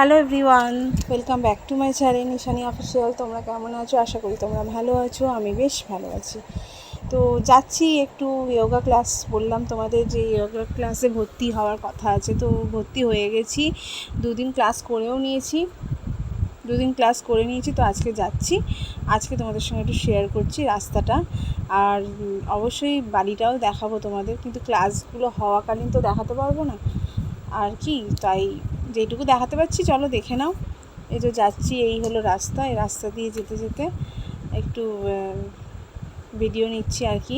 Hello everyone welcome back to my channel Nishani official তোমরা কেমন আছো? আশা করি তোমরা ভালো আছো, আমি বেশ ভালো আছি। তো যাচ্ছি একটু যোগা ক্লাস বললাম তোমাদের যে যোগা ক্লাসে ভর্তি হওয়ার কথা আছে, তো ভর্তি হয়ে গেছি। দুদিন ক্লাস করেও নিয়েছি। দুদিন ক্লাস করে নিয়েছি, তো আজকে যাচ্ছি। আজকে তোমাদের সঙ্গে একটু শেয়ার করছি রাস্তাটা। আর অবশ্যই বাড়িটাও দেখাবো তোমাদের, কিন্তু ক্লাসগুলো হওয়াকালীন তো দেখাতে পারব না। আর কি, তাই যেটুকু দেখাতে পারছি, চলো দেখে নাও। এই যে যাচ্ছি, এই হলো রাস্তা, এই রাস্তা দিয়ে যেতে যেতে একটু ভিডিও নিচ্ছি আর কি।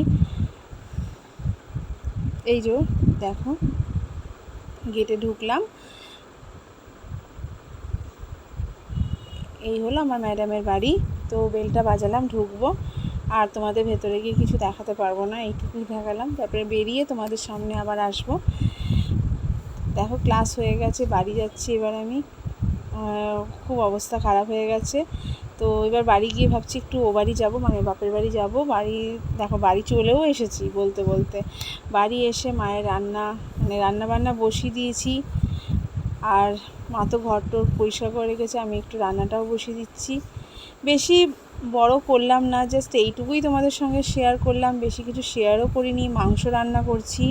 এই যে দেখো গেটে ঢুকলাম। এই হলো আমার ম্যাডামের বাড়ি, তো বেলটা বাজালাম, ঢুকবো। আর তোমাদের ভেতরে গিয়ে কিছু দেখাতে পারব না, এইটুকুই দেখালাম। তারপরে বেরিয়ে তোমাদের সামনে আবার আসব। দেখো ক্লাস হয়ে গেছে, বাড়ি যাচ্ছি এবার আমি। খুব অবস্থা খারাপ হয়ে গেছে। তো এবার বাড়ি গিয়ে ভাবছি একটু ও বাড়ি যাব মানে বাপের বাড়ি যাব। বাড়ি, দেখো বাড়ি চলেও এসেছি বলতে বলতে। বাড়ি এসে মায়ের রান্না মানে রান্না বান্না বসিয়ে দিয়েছি। আর মা তো ঘর টর পরিষ্কার করে রেখেছে, আমি একটু রান্নাটাও বসিয়ে দিচ্ছি। বেশি বড় করলাম না জাস্ট এইটুকুই তোমাদের সঙ্গে শেয়ার করলাম। বেশি কিছু শেয়ারও করিনি, মাংস রান্না করছি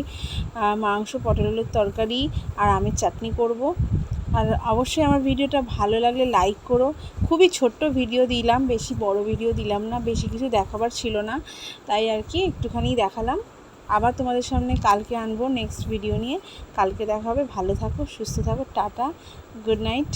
মাংস, পটল আলুর তরকারি আর আমের চাটনি করব। আর অবশ্যই আমার ভিডিওটা ভালো লাগলে লাইক করো। খুবই ছোট্ট ভিডিও দিলাম, বেশি বড় ভিডিও দিলাম না, বেশি কিছু দেখাবার ছিল না, তাই আর কি একটুখানি দেখালাম। আবার তোমাদের সামনে কালকে আনব নেক্সট ভিডিও নিয়ে। কালকে দেখা হবে, ভালো থাকো, সুস্থ থাকো, টাটা গুড নাইট